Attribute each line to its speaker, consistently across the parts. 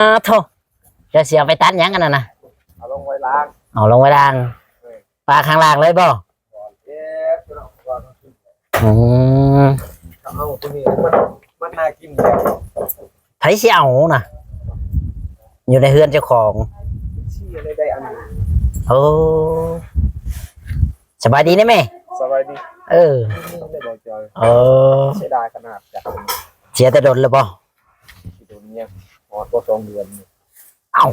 Speaker 1: อ้าโธ่จะเสียไปตัดหยังกันนะนะ
Speaker 2: เอาลงไว้ล้าง
Speaker 1: เอาลงไว้ล่างปลาข้างล่างเลยบ่
Speaker 2: ก่อนเอ๊ะตัวน้องก่อน
Speaker 1: อืม
Speaker 2: เอาตัวนี้มันมันน่ากินแล้ว
Speaker 1: ไผสิเอานะอยู่ในเฮือนเจ้าของ
Speaker 2: ชี้อะไรได้อันนี้
Speaker 1: โอ้สบายดีนะแม่
Speaker 2: สบายดี
Speaker 1: เออ
Speaker 2: นี่ได้บอกจอย
Speaker 1: เออ
Speaker 2: เสียดายขนาดจาก
Speaker 1: เสียแต่ดนเลยบ่
Speaker 2: ที่โดนเนี่ยห อดตัวสองเดือน
Speaker 1: เอ้า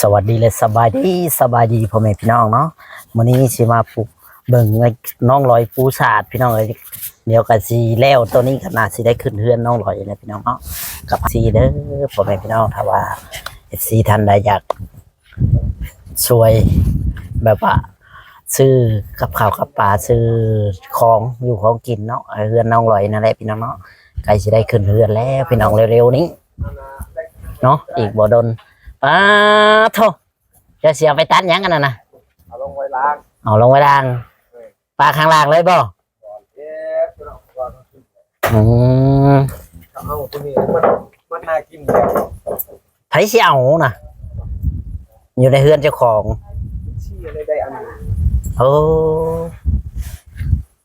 Speaker 1: สวัสดีเลยสบายดีสบายดีพ่อแม่พี่น้องเนาะวันนี้สิมาปลูกเบิ่งไอ้น้องลอยปูสาดพี่น้องเอ้ยเดี๋ยวกันสีแล้วตัวนี้ก็น่าสิได้ขึ้นเฮือนน้องลอยเลยพี่น้องเนาะกับสีเด้อพ่อแม่พี่น้องถ้าว่า ซีท่านใดอยากช่วยแบบว่าซื้อกับข้าวกับปลาซื้อของอยู่ของกินเนาะเฮือนน้องลอยนั่นแหละพี่น้องเนาะใกล้สิได้ขึ้นเฮือนแล้วพี่น้องเร็วๆนี้เนาะอีกบ่ดนป้าโทจะเสียไปตัดหยังกันนะนะ
Speaker 2: เอาลงไว้ล้าง
Speaker 1: เอาลงไว้ล่างปลาข้างล่างเลยบ่
Speaker 2: ก่อนเอ๊ะตัวน้องก่อน
Speaker 1: อืม
Speaker 2: เอาตัวนี้มันมันน่ากินแล้ว
Speaker 1: ไผสิเอานะอยู่ในเฮือนเจ้าของ
Speaker 2: ชี้อะไรได้อันนี้
Speaker 1: โอ้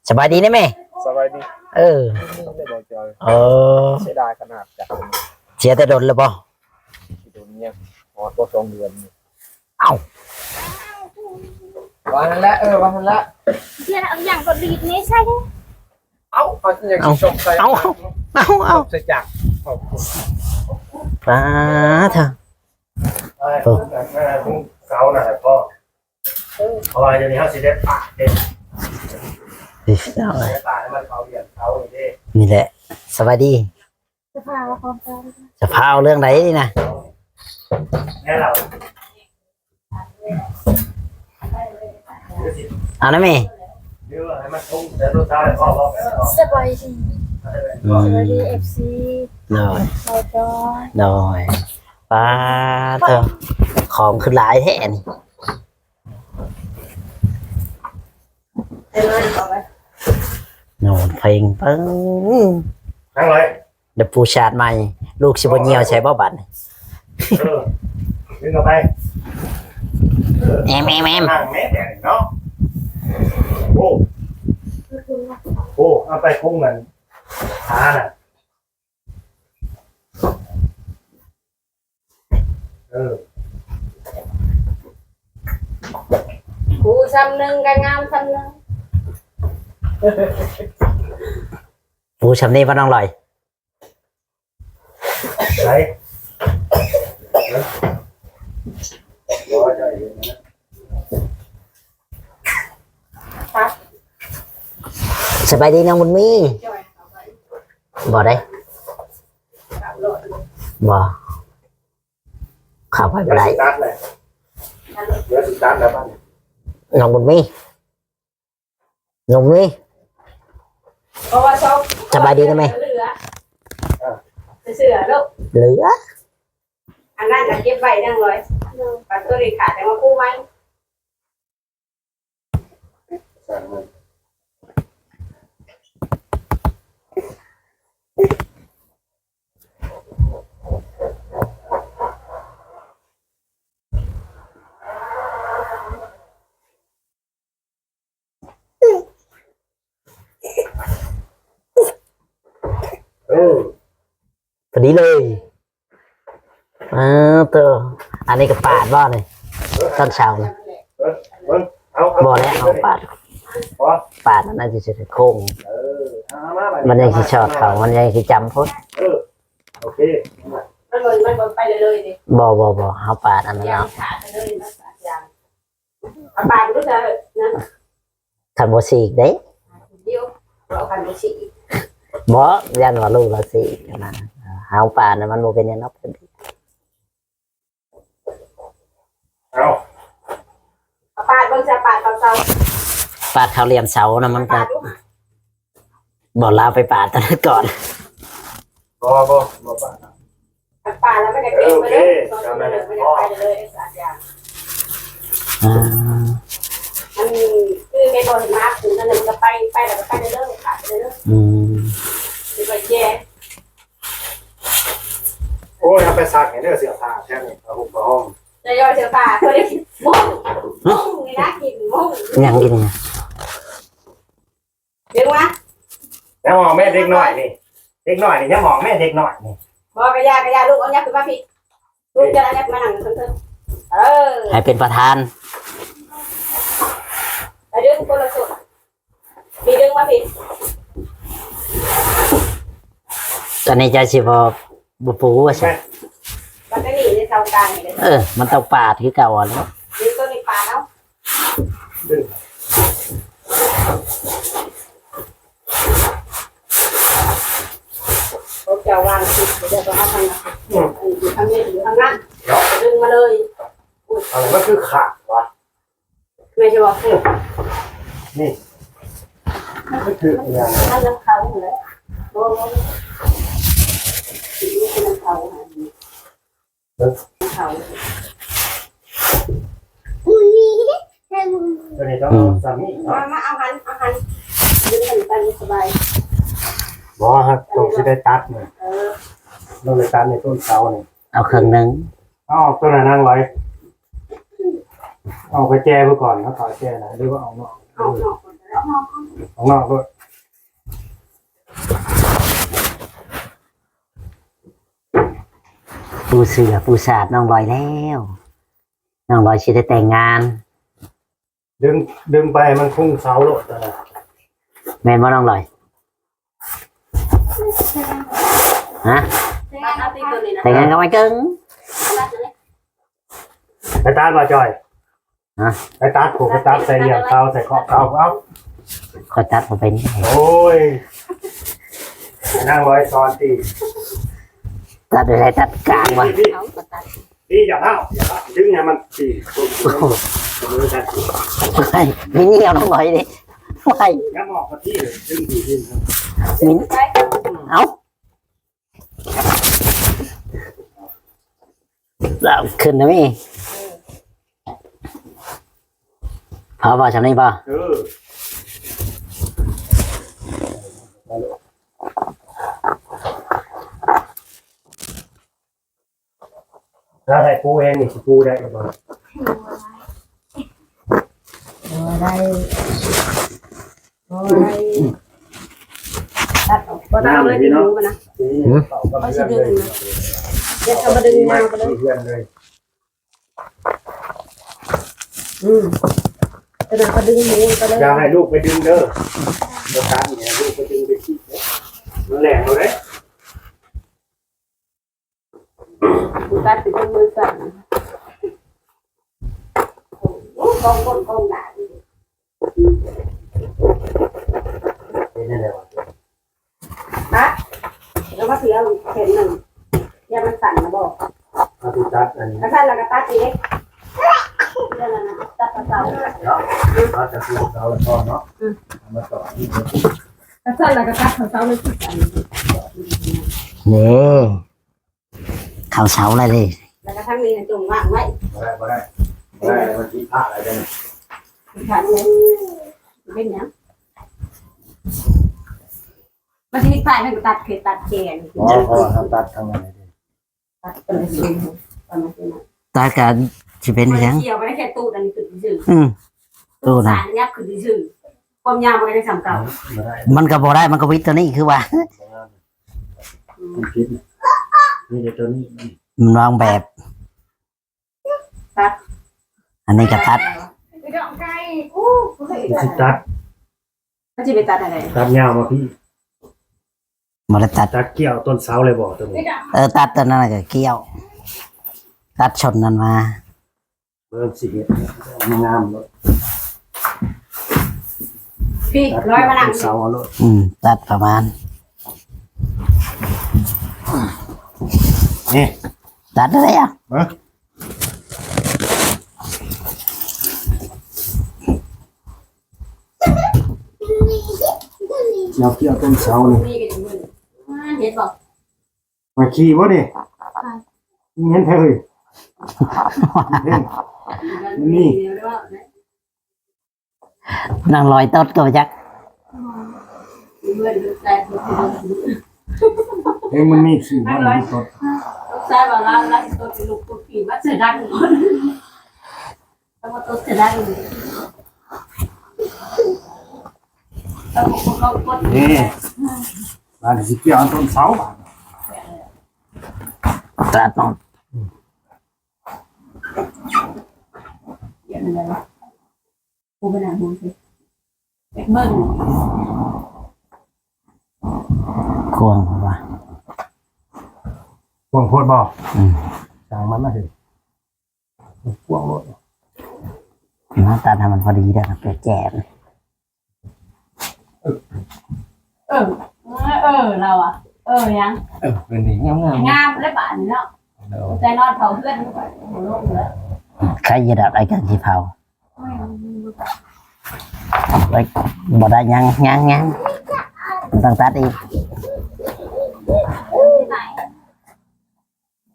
Speaker 1: สบายดีนะแม่
Speaker 2: สบายดี
Speaker 1: เออ
Speaker 2: นี่ได้บอกจอย
Speaker 1: เออ
Speaker 2: เสียดายขนาดจาก
Speaker 1: เสียแต่ดนเลยบ่
Speaker 2: ที่โดนเนี่ยหอดตัวสองเดือนนี่
Speaker 1: เอ้า
Speaker 2: วันนั้นแหละเออวันนั้นแหละ
Speaker 3: เดี๋ยวเอาอย่างก็ดีดนี่ใช่ไหม
Speaker 2: เอาเอาอย่างที่ชมใส่
Speaker 1: เอาเอาเอา
Speaker 2: ใส่จักรเอา
Speaker 1: ปลาเถอะ
Speaker 4: เออแม่คุณเสาหน่อยพ่อเพราะว่าเดี๋ยวนี้เขาสิได้ป่าเด็ด
Speaker 1: ดิเอาเลย
Speaker 4: ได้ป่าให้มันเขาเหยียบเขาอย่างนี้
Speaker 1: นี่แหละ สวัสดี
Speaker 3: จะพาพร้อมกัน
Speaker 1: จะพาเอาเรื่องไหนนี่นะ
Speaker 4: แน่เรา
Speaker 1: เอานะแม่
Speaker 4: เดี๋ยวให้มันทุ่งเดี๋ยวรถเช้าเลยพ่อบอกแล้ว
Speaker 3: สบายดี
Speaker 1: อื
Speaker 3: ส
Speaker 1: ม
Speaker 3: บายดีเอฟซี
Speaker 1: หน่อย
Speaker 3: บอยจอย
Speaker 1: หน่อยปลาเถอะของคือหลายแท่นี่
Speaker 3: เดี๋ยวเลยต่อไป
Speaker 1: โนนเพลงปึ้ง
Speaker 4: นั่งเลย
Speaker 1: เดี๋ยวปูชาดใหม่ ลูกชิบเนียวใช้บ่บัตร
Speaker 4: เออดึงออกไป
Speaker 1: แอมแอมแอม
Speaker 4: นั่งแม่แต่เนาะโอ้โอ้เอาไปคุ้งเหมือน ขาน่ะเออ
Speaker 3: กูซ้ำหนึ่งกันงามซ้ำหนึ่ง
Speaker 1: ปูชำนี่พ่อน้องลอย
Speaker 4: ไหนร้อยใจเย็นนะ
Speaker 1: สบายดีน้องบุญมี
Speaker 3: จอยเอาไป
Speaker 1: บ่ได้
Speaker 3: กลับรถ
Speaker 1: บ่เข้าไป
Speaker 4: เดี๋
Speaker 1: บ่
Speaker 4: ยว
Speaker 1: ได้
Speaker 4: สตาร์ทเลยเดี๋ยวสตาร์ทแล้วบ้าน
Speaker 1: น้องบุญมีน้องบุญมี
Speaker 3: เพราะว่าชอบ
Speaker 1: สบาย ดีนะแม่
Speaker 3: เหลือเสือลูก
Speaker 1: เหลือ
Speaker 3: อันนั้นจะเก็บไว้นั่งเลยปัดตัวนี้ขาดแต่ว่ากู้ไว้
Speaker 4: สั่งมัน เออ
Speaker 1: พอดีเลยอ่าเตออันนี้ก็ปาดบ่เลยตอนเช้านะ
Speaker 4: เออเบิ้งเอาเอา
Speaker 1: บ่แล้วเอาปาดปาดมันน่าจะโค้ง
Speaker 4: เออเอามาบัด
Speaker 1: มันยังสิชอดเขามันยังสิจำพุทธ
Speaker 4: เออโอเค
Speaker 3: มันบ่บ่
Speaker 1: บ่เฮาปาดอันนั้นเอา
Speaker 3: วขาปาดรู้จักนะ
Speaker 1: คันบ่สีกเด้
Speaker 3: เดียวเราคันบุชี
Speaker 1: บ่ยันว่าลูกเราสีกนะ เฮาปานมันบ่เป็นยังนาะ
Speaker 4: เอา
Speaker 3: เอาปาดบางจะปาดเบา
Speaker 1: ปาดเขาเหลี่ยมเสานะมันก็
Speaker 3: ปาดดู
Speaker 1: บ่ลาไปปาดตอนนั้นก่อน
Speaker 4: บอบอบอปา
Speaker 3: ดป่าแล้วไมันจะเก็บไปเลยตอนนี้ไปเลยสามอย่าง
Speaker 1: อ่า
Speaker 3: มันคือในบริมาถึงนั่นเลยจะไปไปแล้วก็ไปเรื่อยๆค่ะไปเรื่อย
Speaker 1: อืม
Speaker 3: ๆไปแย่
Speaker 4: โอ้ยเอาไปซักเห็นเด้อเสื้อผ้าแค่นี้เอาหุบห้อง
Speaker 3: จะย่อยเสื้อผ้าเขาได้มุ่งมุ่งนี่นะกินมุ่ง
Speaker 1: ยังกินยัง
Speaker 3: เดี๋ยววะ
Speaker 4: แล้วมองแม่เด็กหน่อยนี่เด็กหน่อยนี่ยังมองแม่เด็กหน่อยนี่
Speaker 3: บอกกระยากระยาลูกเอายักษ์ขึ้นมาพี่ลูกจะเอายักษ์มาหนังเพิ่มเออ
Speaker 1: ให้เป็นประธาน
Speaker 3: ไปดึงคนละส่วนมีดึงมาพี่
Speaker 1: ตอนนี้จะสิบ บุปูว่าใช่
Speaker 3: มันก็หนีในเสากลางเลย
Speaker 1: เออ มันต้องปาดคือเก่าอะแล้ว
Speaker 3: ดึงต้นในป่าแล้ว
Speaker 4: ดึง
Speaker 3: ผมจะวางติดเดี๋ยวจะมาทำนะอยู่ทางนี้อยู่ทางนั้นดึงมาเลย
Speaker 4: อะไรมันคือขาดวะ
Speaker 3: ไม่ใช่บอก
Speaker 4: นี่มันคืออย่าง
Speaker 3: ถ้าน้ำเขาเลยโอ้โหนี่คือน้ำ เขาเขา
Speaker 4: ตัวนี้ต้องเอาสามีเนาะ
Speaker 3: มาเอาหันเอาหันดึงกันไปสบาย
Speaker 4: บอกครับตรงที่ได้ตัดเนี่ย
Speaker 3: เออ
Speaker 4: ต้องเลยตัดในต้นเสาเนี่ย
Speaker 1: เอาเครื่องหนึง
Speaker 4: เอาออกตัวไหนนั่งไว้เอาไปแจไว้ก่อนแล้วต่อแจ้นะหรือว่าเอานอก
Speaker 3: เอาหนอกก่อนแล้วเอา
Speaker 4: เอานอกด้วย
Speaker 1: ปูเสือปูสาดน้องลอยแล้ว น้องลอยชิได้แต่งงาน
Speaker 4: ดึงดึงไปมันคุ้งเสาโลดนะ
Speaker 1: แม่นว่าน้องลอยฮะ
Speaker 3: เอาตีตัวนี้นะ
Speaker 1: แต่งงานกับไอ้เกิ้ง
Speaker 4: ไปตัดมาจอย
Speaker 1: ฮะ
Speaker 4: ไปตัดผมไปตัดใส่เหลี่ยมเสาใส่ขอบเสาเอา
Speaker 1: คอยตัดผมไปนี่
Speaker 4: โอ้ยนั่งร้อยซ้อนตี
Speaker 1: ตัดอะไรตัดกลางวะ
Speaker 4: พี่
Speaker 3: เอาก็ตัด
Speaker 4: พี่อย่าเล่าอย่าเล่าดึงให้มันตีตัวมือกัน
Speaker 1: ไม่ไม่นี่เอาน้องลอยดิไม่
Speaker 4: อย่ามองมาที่เลยดึงดีดึงครับ
Speaker 1: มิน
Speaker 3: ไป
Speaker 1: เอาเราขึ้นนะมี่พอป่ะทำนี่ป่ะ
Speaker 4: เออ ถ้าใส่ปูเองนี่สิปูได้ก่อน
Speaker 3: ได้โอ้ยตัดออกก็ตัดเอาเลยที่รู้มันนะ
Speaker 4: นี่เป่ากับเพื่อนเลย
Speaker 3: เดี๋ยวจะมาดึงยาวไปเลย
Speaker 4: เพื่อนเลย
Speaker 3: อืมจะดึงก็ดึงหมูไปเลย
Speaker 4: อย่าให้ลูกไปดึงเด้อเดี๋ยวตามเนี่ยลูกไปดึงไปขี้มันแหลกเลย
Speaker 3: กูตัดติดมือสั่นโอ้กองก้นกองหนา
Speaker 4: เป็นยังไงวะ
Speaker 3: ฮะแล้วก็เสียเข็มหนึ่งยามันสั่นนะบอก
Speaker 4: มาติดตัดอันนี้
Speaker 3: ถ้าสั่นแล้วก็ตัดอีกเรื่องนั้นตัดกระเป๋า
Speaker 4: เนาะมาจะซื้อเราแล้วก็เนาะมาต่อที่
Speaker 3: ถ้าสั่นแล้วก็ตัดกระเป๋าเลยสั่น
Speaker 1: นี่ข่าวเช้าอะไรเลย
Speaker 3: แล้วก็ทั้งนี้จงว่างไว้
Speaker 4: ไม่ได้ไม่ได้ไม่ได้มันที่ผ้าอะไรกัน
Speaker 3: ขาดเลยเป็นยังบางทีฝ่ายมันตัดเขตตัดแกน
Speaker 4: อ๋อพอทำตัดทำอะไร
Speaker 3: ตัดเป็นสิ่งประมาณนั้น
Speaker 1: ตาการจะเป็น
Speaker 3: มัน
Speaker 1: ยัง
Speaker 3: เกี่ยวไปได้แค่ตู้อันนี้คือซื่อ
Speaker 1: อืม ตู้นะ
Speaker 3: สารยับคือซื่อความยาวมันก็ได้สำเก่า
Speaker 4: ไม่ได้
Speaker 1: มันก็บอได้มันก็วิทย์ตัวนี้คือว่า
Speaker 4: มันคิดนี่เดี๋ย วตัวนี้
Speaker 1: มันวางแบบอันนี้ก็ตัด
Speaker 3: ไปดองไก่อู้
Speaker 4: สิตัด
Speaker 3: เขาจะไปตัดอะไร
Speaker 4: ตัดยาวมาพี่
Speaker 1: มันได้ตัด
Speaker 4: ตัดเกี่ยวต้นเสาเลยบอกตัวนี้
Speaker 1: เออตัดตัวนั้นน่ะก็เกี่ยว ตัดชนนั้นมา
Speaker 4: เริ่มสิเห็ดมีงามเลย
Speaker 3: พี่
Speaker 4: ตัด
Speaker 3: ร้อยมานั่ง
Speaker 4: ต้นเสาเอาเลย
Speaker 1: อืม ตัดประมาณ
Speaker 4: นี่
Speaker 1: ตัดอะไรอะ
Speaker 4: เราเกี่ยวต้นเสานี่
Speaker 3: นี่ก็จะมึนเห็น บอก
Speaker 4: มาขี่วะนี่เงี้ยเธอเฮ้ยนี่
Speaker 1: นางลอยต้นก็ไปจัก
Speaker 3: เพื่อนใจ
Speaker 4: เฮ้
Speaker 3: กตัวผีว่าเสียดายหมดแล้วก็ตัวเสียดายอยู่แล้วผมก็กด
Speaker 4: นี่บ้านสิเกี่ยวต้นเสาบ้าน
Speaker 1: ตราดนอน
Speaker 3: อย่างไรวะกูไปไหนมึงสิเอ็กเบิ้ล
Speaker 1: ควงว่า
Speaker 4: พวงโพดบ่
Speaker 1: อืม
Speaker 4: จางมันนะเฮ้ยพวงโพด
Speaker 1: หน้าตาทำมันพอดีได้ครับแก่ๆ
Speaker 3: เออ เออ เราอะ เออ ยัง
Speaker 2: เออเป็นนี่งามงาม
Speaker 3: งามและบ้านเนาะใจนอนเขาเพื่อนไปหัวโลกเลย
Speaker 1: ใครจะดับไอ้กันที่เผาไว้บ่ได้ยังยังยังมันต้องตัดอีก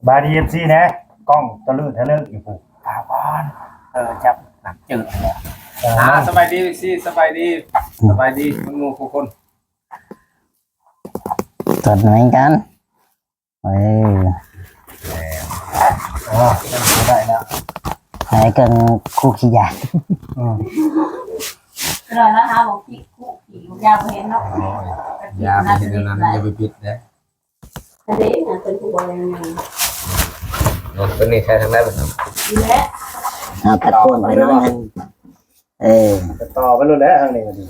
Speaker 4: บาดีเอฟซีนะกล้องตะลึงทะลึ่งอยู่ปุ๊บ
Speaker 2: ตาบอนเออจับหนักจืดเลย
Speaker 4: อ่า
Speaker 2: อ่าสบายดีสิสบายดีสบายดีคุณงูทุกคน
Speaker 1: ตัดเหมือนกันเออ
Speaker 4: อ๋อนั่นก็ได้แล้ว
Speaker 1: ไอ้เกินคู่ขี้ยา
Speaker 4: อืม
Speaker 3: เลยนะคะบอกพี่คู่ผียาวเห็นเนาะ
Speaker 2: ยาไม่เห็นนั้นอย่าไปปิดนะ
Speaker 3: อันนี้เนี่ยเป็นผู้บริหาร
Speaker 2: เป็นนี่ใช้ทางได้ไหมครับ
Speaker 3: และ
Speaker 1: เอาตัดพ่วงไปหน้อยหนึงเออ
Speaker 4: จะต่อไปเลยแล้วทางนี้ก็ดี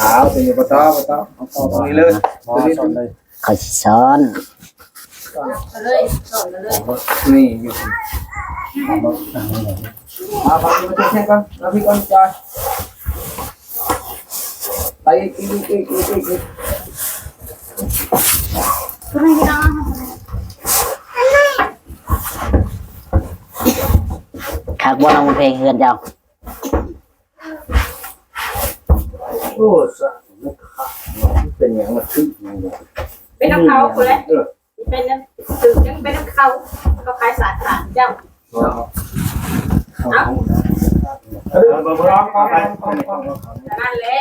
Speaker 2: ขาวเป็นปะต้อปะต้อเอาตรงนี้เลย
Speaker 4: มอสนเลย
Speaker 1: เขาสิซ้อน
Speaker 3: ก็เลยส่งกันเลย
Speaker 2: นี่อยู่มาฟังมาเช็คก่อนมาพี่ก่อนจอย ไปอีกอีกอีกอีกอีกอีก
Speaker 3: ก็ไม่ได้
Speaker 1: คักว่น้องเพลงเฮือนเจ้า
Speaker 2: โอ้สัมันขาดเป็นอย่างมันขึ้นอย่างเงี้ย
Speaker 3: เป็นน้ำเขาคุณเลย
Speaker 2: เออ
Speaker 3: เป็นน้ำถึงยังเป็นน้ำเขาเขาขายสารสารเจ้า
Speaker 2: เออเบอร์ร้องก็ไป
Speaker 3: นั่นแหละ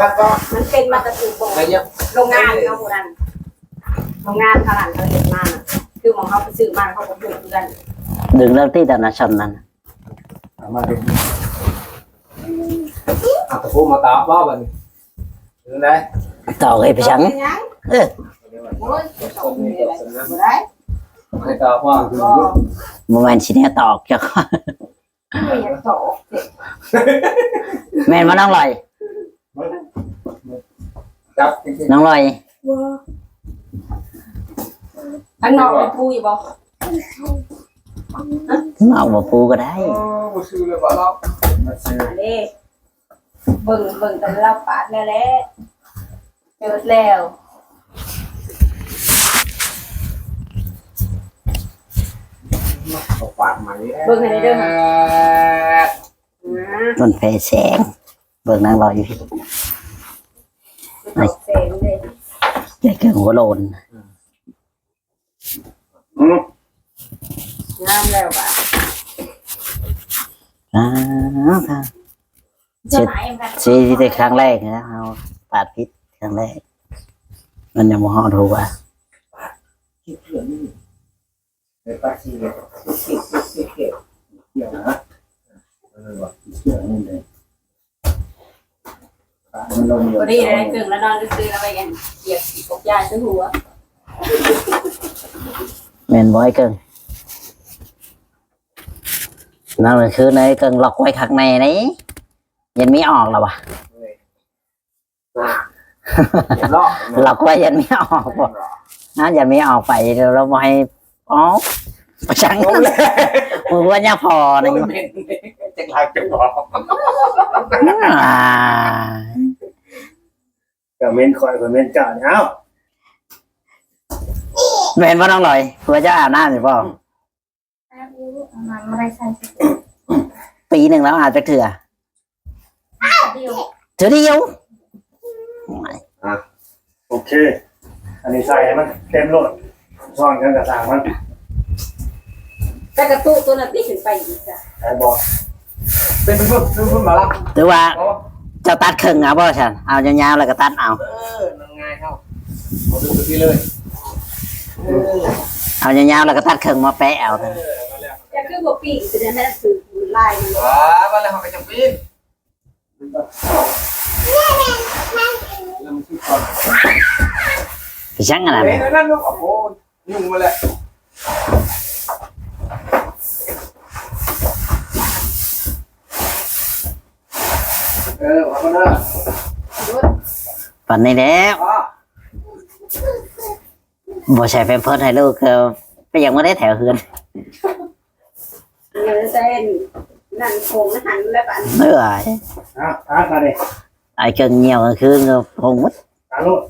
Speaker 2: ว่าก็
Speaker 3: มันเป็นมาตรฐานบอก
Speaker 2: อะไรเงี้ย
Speaker 3: โรงงานเขาโบราณโรงงานขนาดเขาเห็นมาคือมองเขาไปซื้อมาเขาก็ปลูกกัน
Speaker 1: ดึงเรื่องที่แต่นะชนนั้น
Speaker 2: มาดูอะตะพูมาตาบ้าบันถึงได้
Speaker 1: ต่อไอ้ไปชัง
Speaker 3: ยัง
Speaker 1: เออ
Speaker 3: โอ้ยส่งเลยไม่ได้
Speaker 2: ไม่ตาว่า
Speaker 3: ก็
Speaker 1: มันมันชิ้นนี้ตอกเจ้า
Speaker 3: ไม่อยากโต
Speaker 1: แม่นมาน้องล อย
Speaker 2: จับ
Speaker 1: น้องลอย
Speaker 3: ข้างนอกเป็นผู้อยู่บ่
Speaker 1: เอาบ่ปูก็ได้
Speaker 2: โอ้กูซื้อเลยบ่เรา
Speaker 4: มาซื้อ
Speaker 3: อันนี้เบิ่งเบิ่งแต่เราปาดแล้วแหละเจอแล้ว
Speaker 2: ฝากใหม่
Speaker 3: เบิ่งให้ได้เด้อค่ะ
Speaker 1: มันแพ้แสง เบิ่งนางลอยอยู่พี่
Speaker 3: ตกเสียงเลย
Speaker 1: แกเกิงหัวโลน
Speaker 3: งามแล้วป่ะ
Speaker 1: อ้าวค่ะ
Speaker 3: จะหมายมัน
Speaker 1: ซีที่ได้ครั้งแรกนะเอาปาดพิษครั้งแรก มันยังบ่ฮอดหัว
Speaker 2: เดี๋ยวตักซีเลยเกี่ยวนะเออว่ะ
Speaker 4: เชื่อนี่เลย
Speaker 2: มันลงอยู่
Speaker 3: พอดีเลยกึ่งแล้วนอนซื้อแล้วไปกันเหยียบปกยาซื้อหัว
Speaker 1: แม่นบ่ไอ้เกิงนั่นก็คือในเกิงล็อกไว้ข้างในนี่ยันไม่ออกแล้ววะ
Speaker 2: รอบ
Speaker 1: ล็อกไว้ยันไม่ออกบ่นั่นยันไม่ออกไปเดี๋ยวเราบ่ให้ออกประชังมือว่าเนี่ยพอนี่
Speaker 2: จะหลักจะบอก
Speaker 1: อ่า
Speaker 4: กับเมนคอยกับเมนเก่าเนี่ยเอ้า
Speaker 1: แม่นบ่น้องลอยเพื่อจะอาบน้ำสิพ่อ
Speaker 3: มันไม่ได้ใช่
Speaker 1: ปีหนึ่งแล้วอาจจะเถื่อ
Speaker 3: เดียว
Speaker 1: เธอเดียว
Speaker 4: โอเค อันนี้ใส่ให้มันเต็มโหลดซ่อนกันกระสางมัน
Speaker 3: แต่กระตุกตัวนั้นที่ขึ้นไปอีกจ้ะ
Speaker 4: ไอ้บอก
Speaker 2: เป็นเพื่อนเพื่อนมาละ
Speaker 1: หรือว่าเจะตัดครึ่งเอาบ่ฉันเอายาวๆแล้วก็ตัดเอา
Speaker 2: เออนั่งไงเข้าเอาดูไปเลยเออ
Speaker 1: เอายาวๆแล้วก็ตัดครึ่งมาแปะเอาเถอะ
Speaker 3: จะคือบ่ปีกจะได้ถือลาย
Speaker 2: ว้ามาแล้วเขาไปจังปีนแล้วมันคือก่อน
Speaker 1: ไปช่างกันนะ
Speaker 2: เฮ้ยนั่นลูกโอ้โหยุ่งมาแล้วเออมาคนละ
Speaker 1: ปันนี้แล้ว
Speaker 2: อ๋อ
Speaker 1: บ่ใช่เป็นเพิ่นให้ลูกคือไปยังไม่ได้แถวเฮือน
Speaker 3: เงินเส้นนั่นโคงหันแล้วกัน
Speaker 1: เอ้ย
Speaker 4: อะอะมาดิ
Speaker 1: ไอ้เกิงเหี่ยวก็คือเงาพงมัด
Speaker 4: ตาโลด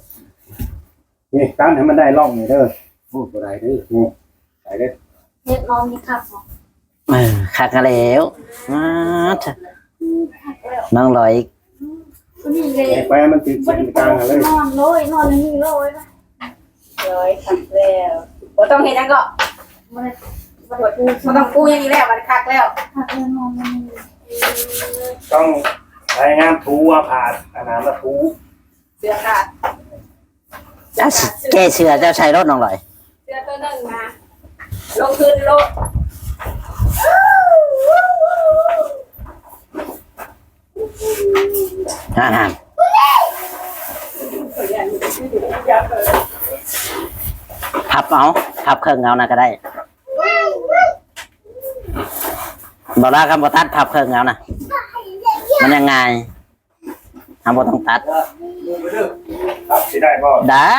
Speaker 4: นี่ตั้งให้มันได้ร่องนี่เด้อพูดบ่ได้เด้อนี่ใส่เด้อ
Speaker 3: เฮ็ดน้องนี่ครับ
Speaker 1: เออคักกันแล้วมาเถอะน้องลอย
Speaker 3: นี่เลย
Speaker 4: ไอ้ไปมันติดเป็นกลางเลย
Speaker 3: นอนเลยนอนนี่เลยเลยคักแล้วบ่ต้องเฮ็ดนั่นก็มันมันบ่ต้องกู้อย่างนี้แล้วมันคักแล้วคักแล้วนอนนี่
Speaker 4: ต้องใช้งานถูว่าผ่านขนาดละถู
Speaker 3: เสื้อขาด
Speaker 1: เจ้าแก้เสือเจ้าชายรถน้องลอย
Speaker 3: เสื้อตัวนึงมาลงทุนโลด
Speaker 1: ฮ่าฮ่าพับเอาพับเครื่องเอานะก็ได้บอกว่าคำบอตัดพับเครื่องเอานะมันยังไงทำบอต้องตัด
Speaker 2: ดูไปเด้อ
Speaker 4: ครับสิได้บ่
Speaker 1: ได้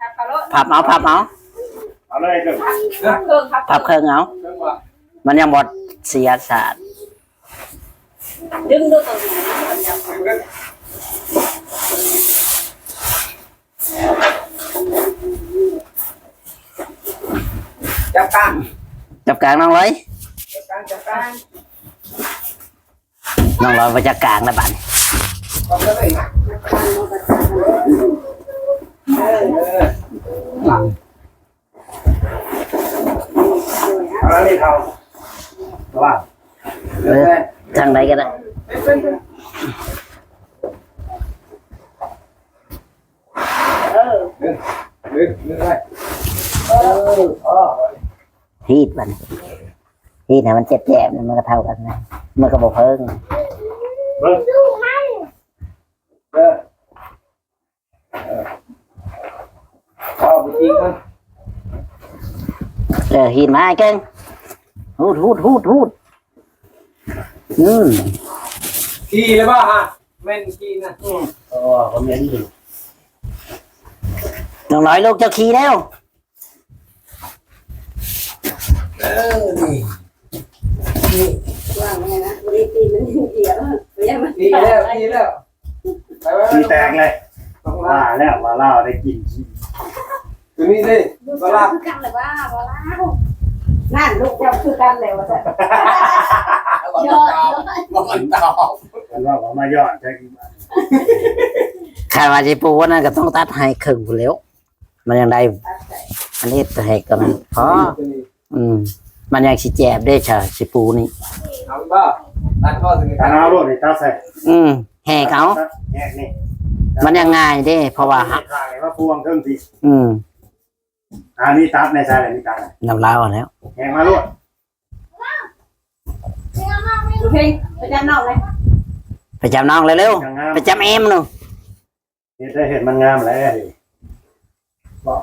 Speaker 3: ครับเขาโลด
Speaker 4: Ờ.
Speaker 1: พับเอาพับเอา
Speaker 4: เอาเลยเด้อ
Speaker 3: ครับเครื่องครับ
Speaker 1: พับเครื่องเอา
Speaker 2: เรื่องว่า
Speaker 1: มันยังบอดเสียศาสตร์
Speaker 3: ดึงดูตรงนี้
Speaker 2: ดูกันจับกลาง
Speaker 1: จับกลางน้องร้อย
Speaker 2: จับก ลางจับกลาง
Speaker 1: น้องร้อยไปจับกลางแล้วบัดนี้
Speaker 2: เอาไปเลยเออเออหลัง
Speaker 4: เอาแล้วนี่เท่าว่า
Speaker 2: เออ
Speaker 1: ทางใดก็ได้
Speaker 3: เออ
Speaker 2: ดึงดึงไปเอออ๋อ
Speaker 1: ฮีดมันฮีดนะมันเจ็บแจ็บมันก็เท่ากันนะมันก็บอกเพิ่ง
Speaker 4: เบิ่ง
Speaker 2: เออเอาไปทิ้งมัน
Speaker 1: เออฮีดมาไอ้เก่งฮูดฮูดฮูดฮูด อืม
Speaker 2: ขี่เลยป่ะฮะแม่นขี่นะ
Speaker 4: อ๋อผมเห็นอยู่
Speaker 1: น้องร้อยลูกเจ้าขี่แล้ว
Speaker 2: เออนี่
Speaker 3: ว่าไงนะบริตีมันเดียวเรียกมัน
Speaker 2: ขี่แล้วขี่แล้วไปไว้
Speaker 4: ขี้แตกเลย
Speaker 2: ตรง
Speaker 4: ว่า
Speaker 2: ล่าง
Speaker 4: แล้วว่าเล่าได้กินขี้
Speaker 2: ตัวนี้ดิ
Speaker 3: ดูกันคือกันเลยว่าบ่แล้วนั่นลูกเจ้าคือกันเลยว่าจะ
Speaker 2: บอก
Speaker 3: ย
Speaker 2: ต
Speaker 3: อ
Speaker 2: บ
Speaker 3: ด
Speaker 2: บอกตอบ
Speaker 4: มันว่าผมมายอดใช่กี่บาท
Speaker 1: คาดว่าจะปูว่านั่นก็ต้องตัดให้ครึ่งพู้นแล้วมันยังได้อันนี้ตัวแหกกันพออืมมันยังสิแจบได้ใช่สิปูนี่
Speaker 2: เอาป่ตัดข้อถึง
Speaker 4: ถ้าเอาโลดนี่ตาใส่
Speaker 1: อืมแหกเอา
Speaker 4: แหกนี่
Speaker 1: มันยังง่ายเด้ เพราะว่า
Speaker 4: ทางไหนว่าพวงเครื่องที
Speaker 1: อืม
Speaker 4: อ่านี่ตัดในใส่อะไรนี่ตัด
Speaker 1: น้ำลาวแล้ว
Speaker 4: แหกมาลด
Speaker 3: ดูก เลย
Speaker 1: ไปจับน้องเร็ว
Speaker 4: ยังงาม
Speaker 1: ๆไปจับเอ็มหนู
Speaker 4: นี่ได้เห็นมันงามแล้วดิบอก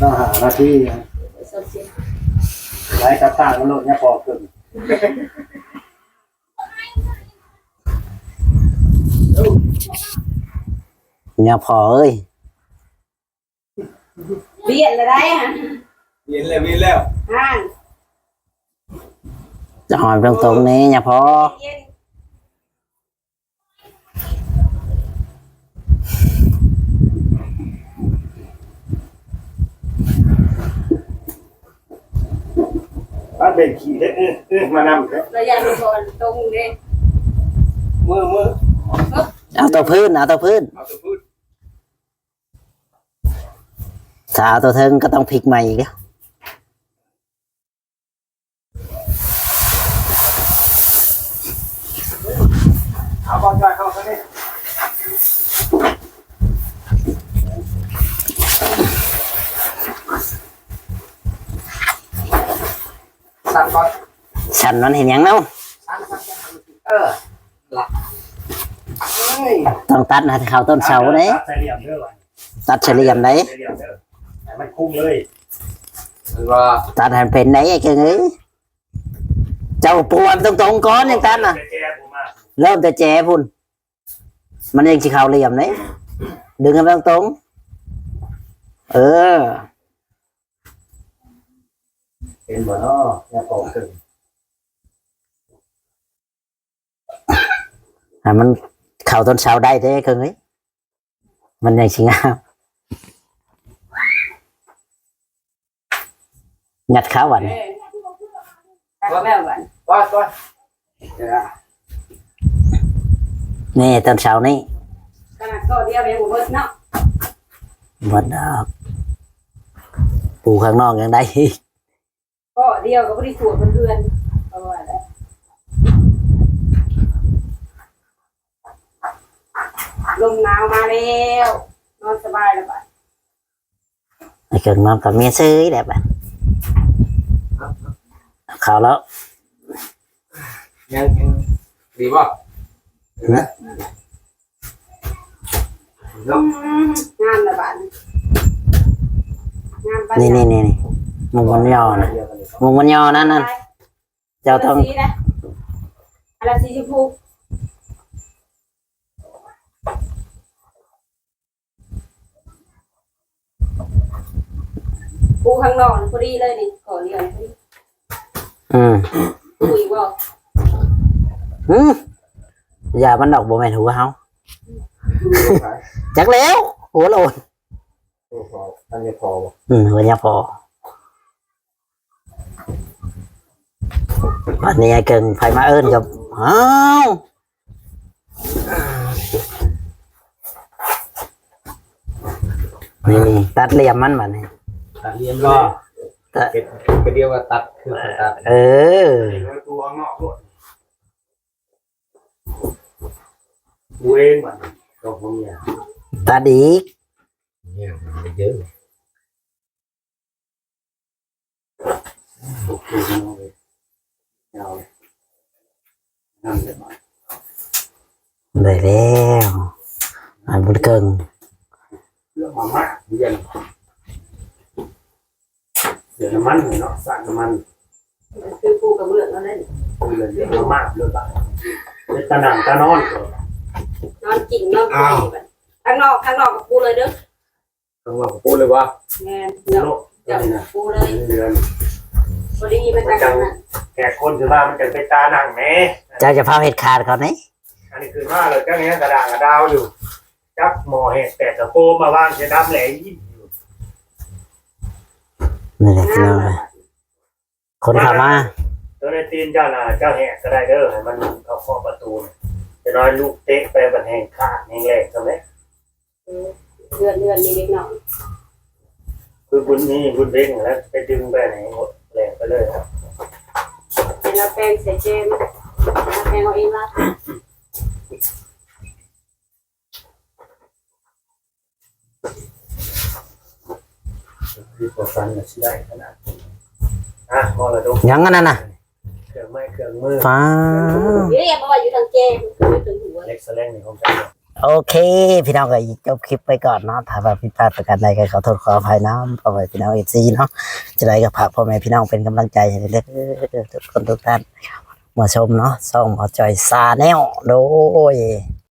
Speaker 4: อ๋อตัวเงาพี่น้อง
Speaker 3: ดูเพลงประจำนอกเลยลูกไว้เอาไว้แม่จะ
Speaker 1: ไปเอาเอ็มเอาแม่นๆเลยผ่าเอ้ย
Speaker 4: ต้องหาหน้าที่ไล่กระตากมันโลดเนี่ยพอขึ้น
Speaker 1: เนี่ยพอเอ้ย
Speaker 3: เบียดเลยได้ฮะ
Speaker 2: เย็นแล้ววินแล้ว
Speaker 3: อ่าน
Speaker 1: จะหอมตรงๆนี้อย่าพอ
Speaker 3: เย็นา
Speaker 4: นเป็นขี่เด้อเออเออมานำเด้อ
Speaker 3: เราอยากดูบอลตรงเลย
Speaker 2: มือมือ
Speaker 1: เอาตัวพื้นเอาตัวพื้น
Speaker 2: เอาตัวพูด
Speaker 1: ถ้าเอาตัวเทิงก็ต้องพลิกใหม่อีกเด้อ
Speaker 2: เอาบอลจอยเข้าไปนี่สั่น ก่อน
Speaker 1: ฉันมันเห็นหยังเนาะ
Speaker 2: สั่นสั่นสั่นเออหลับเฮ้ย
Speaker 1: ต้องตัดนะเขาต้นเสาเด้
Speaker 4: ตัดใส่เหลี่ยมเด้อว่ะ
Speaker 1: ตัดเฉลี่ยมได้
Speaker 4: ใส่เหลี่ยมเด้อให้มันคุ้งเลย
Speaker 2: มันว่า
Speaker 1: ตัดให้มันเป็นได้ไอ้เก่งเอ้ยเจ้าปวนตรงๆก่อนอย่างตัดน่ะ
Speaker 4: แจ๊ผมมา
Speaker 1: เริ่มแต่แจ๋พุ่นมันยังสิเขาเหลี่ยมเลยดึงกันตรงๆเออ
Speaker 4: เป็นบ่เนาะอย่าปอกถึง
Speaker 1: ให้มันเข่าต้นเสาได้เด้เกิงเอ้ยมันยังสิงามยัดเขาวัน
Speaker 3: เออตัดแล้วบัน
Speaker 2: ก้อนก้อนเดี๋ยวนะ
Speaker 1: นี่ต้นเสานี่
Speaker 3: ขนาดก็เดียวยังบ่เบิดเนาะ
Speaker 1: หมดดอกปลูกข้างนอกยังได้อีก
Speaker 3: ก็เดียวก็บ่ได้สวดเพื่อนๆเอาว่าแล้วลมหนาวมาแล้วนอนสบายแล้วบัด
Speaker 1: ไอ้เกิงนอนกับเมียซื้อแบบอะเขาแล้ว
Speaker 2: ยังยังดีป่ะเห็นไหมเนาะ
Speaker 3: งามละบัดงามปาน
Speaker 1: นี่นี่นี่ นี่มุงมันยอนะมุงมันยอนั่นนั่นเจ้าต้อง
Speaker 3: สีนะอะไรสีชมพูปูข้างนอกพอดีเลยนี่ขอเรียนพอดี
Speaker 1: อืม
Speaker 3: คุยบอก
Speaker 1: อืมอย่ามันดอกบัวแม่นหัวเฮาจักแล้วหัวโลน
Speaker 4: โอ้โหอันนี้พอบ่
Speaker 1: อืมหัวยาพอ วันนี้ไอ้เกิงไฟมาเอิญกับอ้าวนี่นี่ตัดเหลี่ยมมันบัดนี้
Speaker 2: ตัดเรียนก็เป็นเป็นเดียวว่าตัดคือตัด
Speaker 1: เออ
Speaker 4: ตัวข้างนอกด้วยกูเองบัดตัวผมเนี่ย
Speaker 1: ตัดอีก
Speaker 2: เนี่ยมันเยอะ
Speaker 4: คือข้างนอกเลยยาวเลยนั่นเลยมา
Speaker 1: ได้แล้วอันบุญเกิง
Speaker 4: เรื่องมาม่าเย็นเสียน้ำมันเนาะสร้างน้ำมัน
Speaker 3: คือปูกับเบื้องนั่นเลย
Speaker 4: เรือน เรื่องมาม่าเรื่องต่างเรื่องตะหนังตะนอน
Speaker 3: นอนกิ่งนอนคุยแบบข้างนอกข้างนอกกับปูเลยเด้อ
Speaker 2: ต้องว่าพูดเลยว่า
Speaker 3: แม่
Speaker 4: ปู
Speaker 3: เดี๋ยว
Speaker 4: โลก
Speaker 3: เดี๋ยว
Speaker 4: นี่นะ
Speaker 3: ปูเลย
Speaker 4: เรือน
Speaker 3: พอดีมันจะกันนะ
Speaker 4: แขกคนคือว่ามันจะไปตาหนังแหม
Speaker 1: เจ้าจะพาเห็ดขาดก่อนนี่
Speaker 4: อันนี้คือว่าเลยเจ้าเนี้ยกระดางกระดาวอยู่ จับหมอเห็ดแต่ตะโกมาวางเสียดำแหล่ยิ้มอยู่
Speaker 1: นี่แหละพี่น้องคนเข้ามา
Speaker 4: ตัวในตีนเจ้าน่ะเจ้าแหกก็ได้เด้อให้มันเข้าขอบประตูน่ะจะน้อยลูกเตะไปบันแหงขาดแหงแหลกใช่ไหม
Speaker 3: เดือนเดือนนี้เล็กน้อย
Speaker 4: คือบุญนี่บุญเด้งแล้วไปดึงไปไหนหมดแหลกไปเลยครับ
Speaker 3: เป็นเราแปลงใส่เจมเราแปลงเอาเองละ
Speaker 4: คือตัวฟันน่ะสิได้ขนาดนี้อะมรดก
Speaker 1: ยังกันนั่นน่ะ
Speaker 4: เครื่องไม้เครื่องมือ
Speaker 1: ฟ้า
Speaker 3: เดี๋ยวอย่ามาว่าอยู่ทางเจมไม่ถึงหัว
Speaker 4: เล็กสแลงนี่ของกัน
Speaker 1: โอเค พี่น้องก็จบคลิปไปก่อนเนาะถ้าว่าผิดพลาดประการใดก็ขอโทษขออภัยน้ำพ่อแม่พี่น้องเอซีเนาะจะได้กับผักพ่อแม่พี่น้องเป็นกำลังใจให้เล็กทุกคนทุกท่านมาชมเนาะส่องหมอจอยซาแนลโดย